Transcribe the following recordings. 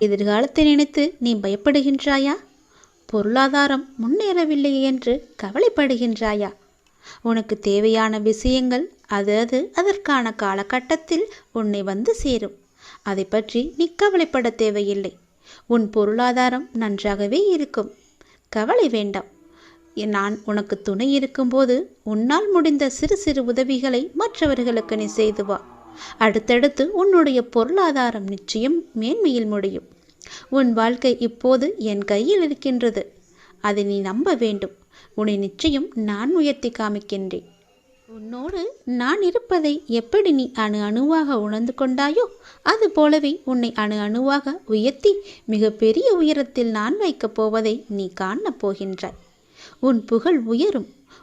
எதிர்காலத்தை நினைத்து நீ பயப்படுகின்றாயா? பொருளாதாரம் முன்னேறவில்லை என்று கவலைப்படுகின்றாயா? உனக்கு தேவையான விஷயங்கள் அது அது அதற்கான காலகட்டத்தில் உன்னை வந்து சேரும். அதை பற்றி நீ கவலைப்பட தேவையில்லை. உன் பொருளாதாரம் நன்றாகவே இருக்கும். கவலை வேண்டாம். நான் உனக்கு துணை இருக்கும்போது உன்னால் முடிந்த சிறு சிறு உதவிகளை மற்றவர்களுக்கு நீ செய்து வா. அடுத்தடுத்து உன்னுடைய பொருளாதாரம் நிச்சயம் மேன்மையில் முடியும். உன் வாழ்க்கை இப்போது என் கையில் இருக்கின்றது. அதை நீ நம்ப வேண்டும். உன்னை நிச்சயம் நான் உயர்த்தி காமிக்கின்றேன். உன்னோடு நான் இருப்பதை எப்படி நீ அணு அணுவாக உணர்ந்து கொண்டாயோ அது போலவே உன்னை அணு அணுவாக உயர்த்தி மிகப்பெரிய உயரத்தில் நான் வைக்கப் போவதை நீ காணப் போகின்றாய். உன் புகழ் உயரும்.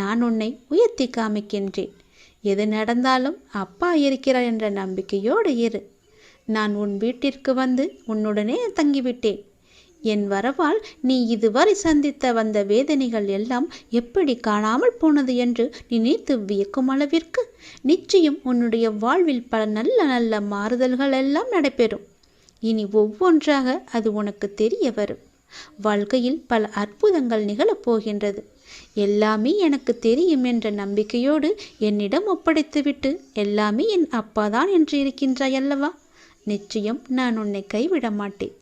நான் உன்னை உயர்த்தி காமிக்கின்றேன். எது நடந்தாலும் அப்பா இருக்கிறார் என்ற நம்பிக்கையோடு இரு. நான் உன் வீட்டிற்கு வந்து உன்னுடனே தங்கிவிட்டேன். என் வரவால் நீ இதுவரை சந்தித்த வந்த வேதனைகள் எல்லாம் எப்படி காணாமல் போனது என்று நினைத்து வியக்கும் அளவிற்கு நிச்சயம் உன்னுடைய வாழ்வில் பல நல்ல நல்ல மாறுதல்கள் எல்லாம் நடைபெறும். இனி ஒவ்வொன்றாக அது உனக்கு தெரிய வரும். வாழ்க்கையில் பல அற்புதங்கள் நிகழப் போகின்றது எல்லாமே எனக்கு தெரியும் என்ற நம்பிக்கையோடு என்னிடம் ஒப்படைத்துவிட்டு எல்லாமே என் அப்பாதான் என்று இருக்கின்றாய் அல்லவா? நிச்சயம் நான் உன்னை கைவிட மாட்டேன்.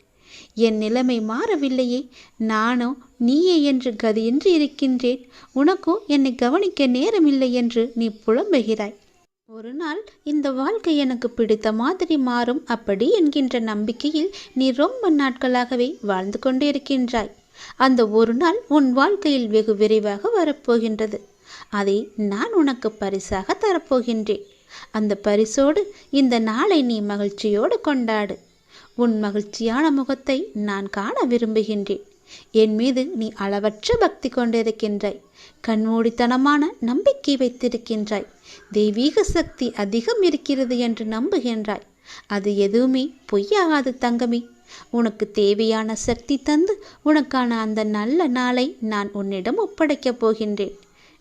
என் நிலைமை மாறவில்லையே. நானோ நீயே என்று கதியின்றி இருக்கின்றேன். உனக்கோ என்னை கவனிக்க நேரமில்லை என்று நீ புலம்புகிறாய். ஒரு நாள் இந்த வாழ்க்கை எனக்கு பிடித்த மாதிரி மாறும் அப்படி என்கின்ற நம்பிக்கையில் நீ ரொம்ப நாட்களாகவே வாழ்ந்து கொண்டே இருக்கின்றாய் அந்த ஒரு நாள் உன் வாழ்க்கையில் வெகு விரைவாக வரப்போகின்றது. அதை நான் உனக்கு பரிசாக தரப்போகின்றேன். அந்த பரிசோடு இந்த நாளை நீ மகிழ்ச்சியோடு கொண்டாடு. உன் மகிழ்ச்சியான முகத்தை நான் காண விரும்புகின்றேன். என் மீது நீ அளவற்ற பக்தி கொண்டிருக்கின்றாய். கண்மூடித்தனமான நம்பிக்கை வைத்திருக்கின்றாய். தெய்வீக சக்தி அதிகம் இருக்கிறது என்று நம்புகின்றாய். அது எதுவுமே பொய்யாகாது தங்கமே. உனக்கு தேவையான சக்தி தந்து உனக்கான அந்த நல்ல நாளை நான் உன்னிடம் ஒப்படைக்கப் போகின்றேன்.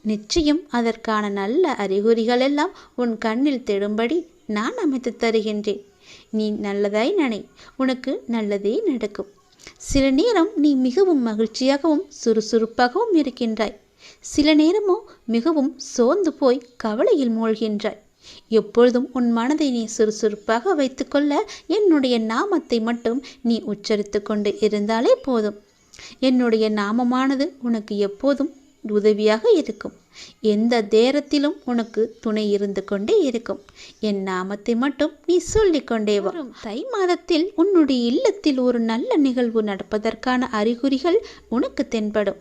நிச்சயம் அதற்கான நல்ல அறிகுறிகள் எல்லாம் உன் கண்ணில் தெடும்படி நான் அமைத்து தருகின்றேன். நீ நல்லதாய் நினை. உனக்கு நல்லதே நடக்கும். சில நேரம் நீ மிகவும் மகிழ்ச்சியாகவும் சுறுசுறுப்பாகவும் இருக்கின்றாய். சில நேரமோ மிகவும் சோர்ந்து போய் கவலையில் மூழ்கின்றாய். எப்பொழுதும் உன் மனதை நீ சுறுசுறுப்பாக வைத்துக்கொள்ள என்னுடைய நாமத்தை மட்டும் நீ உச்சரித்து கொண்டு இருந்தாலே போதும். என்னுடைய நாமமானது உனக்கு எப்போதும் உதவியாக இருக்கும். எந்த நேரத்திலும் உனக்கு துணை இருந்து கொண்டே இருக்கும். என் நாமத்தை மட்டும் நீ சொல்லிக்கொண்டே வரும் தை மாதத்தில் உன்னுடைய இல்லத்தில் ஒரு நல்ல நிகழ்வு நடப்பதற்கான அறிகுறிகள் உனக்கு தென்படும்.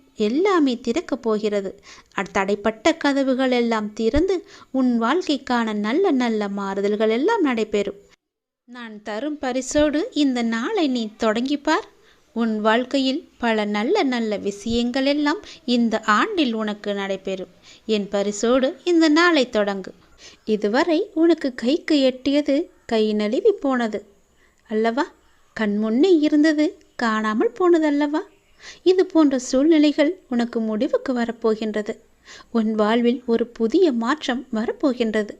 எல்லாமே திறக்கப் போகிறது. தடைப்பட்ட கதவுகள் எல்லாம் திறந்து உன் வாழ்க்கைக்கான நல்ல நல்ல மாறுதல்கள் எல்லாம் நடைபெறும். நான் தரும் பரிசோடு இந்த நாளை நீ தொடங்கிப்பார். உன் வாழ்க்கையில் பல நல்ல நல்ல விஷயங்கள் எல்லாம் இந்த ஆண்டில் உனக்கு நடைபெறும். என் பரிசோடு இந்த நாளை தொடங்கு. இதுவரை உனக்கு கைக்கு எட்டியது கை நழுவி போனது. அல்லவா? கண் முன்னே இருந்தது காணாமல் போனது அல்லவா? இது போன்ற சூழ்நிலைகள் உனக்கு முடிவுக்கு வரப்போகின்றது. உன் வாழ்வில் ஒரு புதிய மாற்றம் வரப்போகின்றது.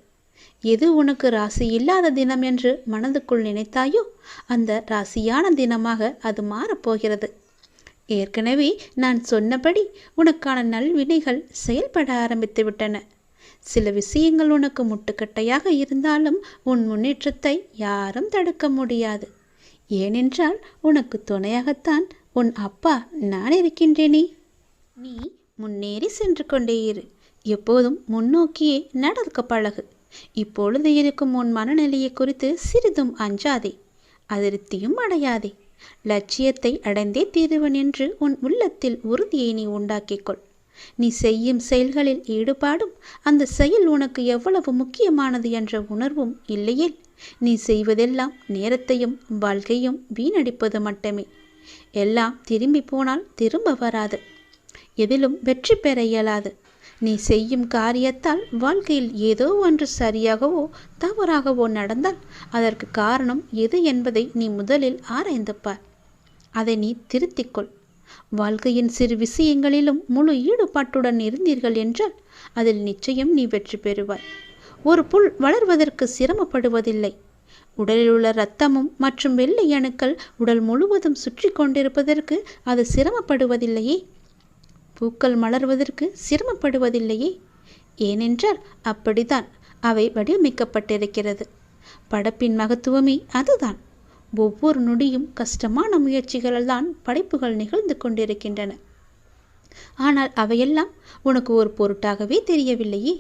எது உனக்கு ராசி இல்லாத தினம் என்று மனதுக்குள் நினைத்தாயோ அந்த ராசியான தினமாக அது மாறப்போகிறது. ஏற்கனவே நான் சொன்னபடி உனக்கான நல்வினைகள் செயல்பட ஆரம்பித்து விட்டன. சில விஷயங்கள் உனக்கு முட்டுக்கட்டையாக இருந்தாலும் உன் முன்னேற்றத்தை யாரும் தடுக்க முடியாது. ஏனென்றால் உனக்கு துணையாகத்தான் உன் அப்பா நான் இருக்கின்றேனே. நீ முன்னேறி சென்று கொண்டே இரு. எப்போதும் முன்னோக்கியே நடக்க பழகு. இப்பொழுது இருக்கும் உன் மனநிலையை குறித்து சிறிதும் அஞ்சாதே. அதிருப்தியும் அடையாதே. லட்சியத்தை அடைந்தே தீருவன் என்று உன் உள்ளத்தில் உறுதியை நீ உண்டாக்கிக்கொள் நீ செய்யும் செயல்களில் ஈடுபாடும் அந்த செயல் உனக்கு எவ்வளவு முக்கியமானது என்ற உணர்வும் இல்லையேல் நீ செய்வதெல்லாம் நேரத்தையும் வாழ்க்கையும் வீணடிப்பது மட்டுமே. எல்லாம் திரும்பி போனால் திரும்ப வராது. எதிலும் வெற்றி பெற இயலாது. நீ செய்யும் காரியத்தால் வாழ்க்கையில் ஏதோ ஒன்று சரியாகவோ தவறாகவோ நடந்தால் அதற்கு காரணம் எது என்பதை நீ முதலில் ஆராய்ந்து பார் அதை நீ திருத்திக்கொள். வாழ்க்கையின் சிறு விஷயங்களிலும் முழு ஈடுபாட்டுடன் இருந்தீர்கள் என்றால் அதில் நிச்சயம் நீ வெற்றி பெறுவாய். ஒரு புல் வளர்வதற்கு சிரமப்படுவதில்லை. உடலில் உள்ள இரத்தமும் மற்றும் வெள்ளை அணுக்கள் உடல் முழுவதும் சுற்றி கொண்டிருப்பதற்கு அது சிரமப்படுவதில்லையே. பூக்கள் மலர்வதற்கு சிரமப்படுவதில்லையே. ஏனென்றால் அப்படித்தான் அவை வடிவமைக்கப்பட்டிருக்கிறது. படப்பின் மகத்துவமே அதுதான். ஒவ்வொரு நொடியும் கஷ்டமான முயற்சிகளால் தான் படைப்புகள் நிகழ்ந்து கொண்டிருக்கின்றன. ஆனால் அவையெல்லாம் உனக்கு ஒரு பொருட்டாகவே தெரியவில்லையே.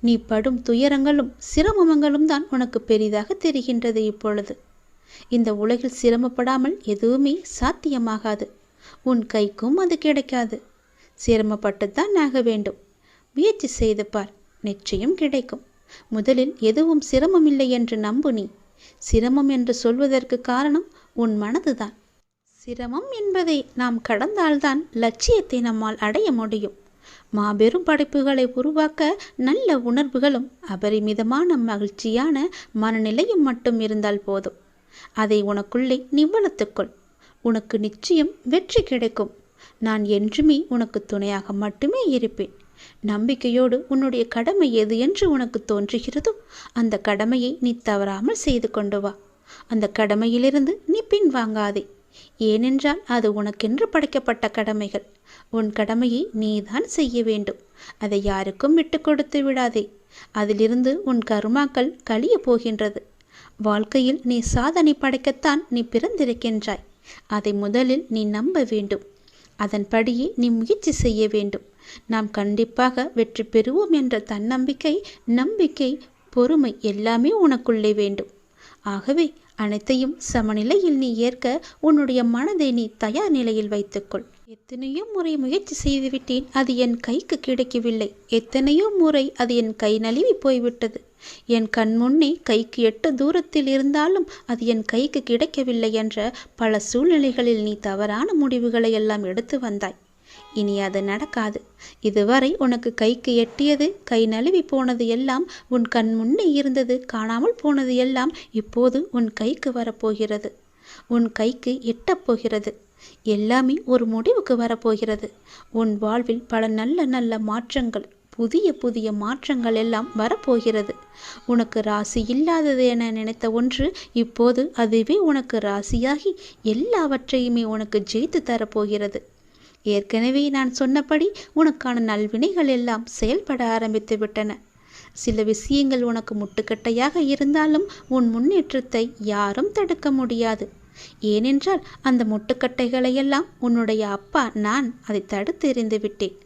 நீ படும் துயரங்களும் சிரமங்களும் தான் உனக்கு பெரிதாக தெரிகின்றது இப்பொழுது. இந்த உலகில் சிரமப்படாமல் எதுவுமே சாத்தியமாகாது. உன் கைக்கும் அது கிடைக்காது. சிரமப்பட்டுத்தான் ஆக வேண்டும். முயற்சி செய்து பார். நிச்சயம் கிடைக்கும். முதலில் எதுவும் சிரமமில்லை என்று நம்பு நீ. சிரமம் என்று சொல்வதற்கு காரணம் உன் மனதுதான். சிரமம் என்பதை நாம் கடந்தால்தான் லட்சியத்தை நம்மால் அடைய முடியும். மாபெரும் படைப்புகளை உருவாக்க நல்ல உணர்வுகளும் அபரிமிதமான மகிழ்ச்சியான மனநிலையும் மட்டும் இருந்தால் போதும். அதை உனக்குள்ளே நீ வளர்த்துக்கொள் உனக்கு நிச்சயம் வெற்றி கிடைக்கும். நான் என்றுமே உனக்கு துணையாக மட்டுமே இருப்பேன். நம்பிக்கையோடு உன்னுடைய கடமை எது என்று உனக்கு தோன்றுகிறதோ அந்த கடமையை நீ தவறாமல் செய்து கொண்டு வா. அந்த கடமையிலிருந்து நீ பின்வாங்காதே. ஏனென்றால் அது உனக்கென்று படைக்கப்பட்ட கடமைகள். உன் கடமையை நீதான் செய்ய வேண்டும். அதை யாருக்கும் விட்டு கொடுத்து விடாதே. அதிலிருந்து உன் கருமாக்கள் கழிய போகின்றது. வாழ்க்கையில் நீ சாதனை படைக்கத்தான் நீ பிறந்திருக்கின்றாய். அதை முதலில் நீ நம்ப வேண்டும். அதன்படியே நீ முயற்சி செய்ய வேண்டும். நாம் கண்டிப்பாக வெற்றி பெறுவோம் என்ற தன்னம்பிக்கை நம்பிக்கை பொறுமை எல்லாமே உனக்குள்ளே வேண்டும். ஆகவே அனைத்தையும் சமநிலையில் நீ ஏற்க உன்னுடைய மனதை நீ தயார் நிலையில் வைத்துக்கொள். எத்தனையோ முறை முயற்சி செய்துவிட்டேன் அது என் கைக்கு கிடைக்கவில்லை. எத்தனையோ முறை அது என் கை நழுவி போய்விட்டது. என் கண் முன்னே கைக்கு எட்டு தூரத்தில் இருந்தாலும் அது என் கைக்கு கிடைக்கவில்லை என்ற பல சூழ்நிலைகளில் நீ தவறான முடிவுகளை எல்லாம் எடுத்து வந்தாய். இனி அது நடக்காது. இதுவரை உனக்கு கைக்கு எட்டியது கை நழுவி போனது எல்லாம் உன் கண் முன்னே இருந்தது காணாமல் போனது எல்லாம் இப்போது உன் கைக்கு வரப்போகிறது. உன் கைக்கு எட்டப்போகிறது எல்லாமே ஒரு முடிவுக்கு வரப்போகிறது. உன் வாழ்வில் பல நல்ல நல்ல மாற்றங்கள் புதிய புதிய மாற்றங்கள் எல்லாம் வரப்போகிறது. உனக்கு ராசி இல்லாதது என நினைத்த ஒன்று இப்போது அதுவே உனக்கு ராசியாகி எல்லாவற்றையுமே உனக்கு ஜெயித்து தரப்போகிறது. ஏற்கனவே நான் சொன்னபடி உனக்கான நல்வினைகள் எல்லாம் செயல்பட ஆரம்பித்து விட்டன. சில விஷயங்கள் உனக்கு முட்டுக்கட்டையாக இருந்தாலும் உன் முன்னேற்றத்தை யாரும் தடுக்க முடியாது. ஏனென்றால் அந்த முட்டுக்கட்டைகளையெல்லாம் உன்னுடைய அப்பா நான் அதை தடுத்து எறிந்து விட்டேன்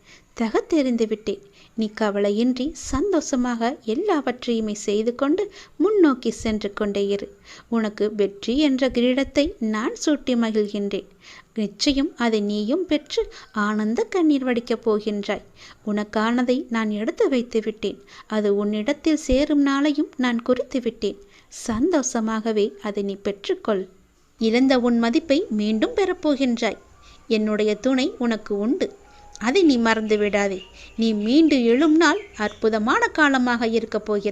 தகத்தெறிந்து விட்டேன். நீ கவலையின்றி சந்தோஷமாக எல்லாவற்றையுமே செய்து கொண்டு முன்னோக்கி சென்று கொண்டே இரு. உனக்கு வெற்றி என்ற கிரீடத்தை நான் சூட்டி மகிழ்கின்றேன். நிச்சயம் அதை நீயும் பெற்று ஆனந்த கண்ணீர் வடிக்கப் போகின்றாய். உனக்கானதை நான் எடுத்து வைத்து விட்டேன். அது உன்னிடத்தில் சேரும் நாளையும் நான் குறித்து விட்டேன். சந்தோஷமாகவே அதை நீ பெற்றுக்கொள். இழந்த உன் மதிப்பை மீண்டும் பெறப்போகின்றாய் என்னுடைய துணை உனக்கு உண்டு. அதை நீ மறந்து விடாதே. நீ மீண்டு எழும் நாள் அற்புதமான காலமாக இருக்கப் போகிறது.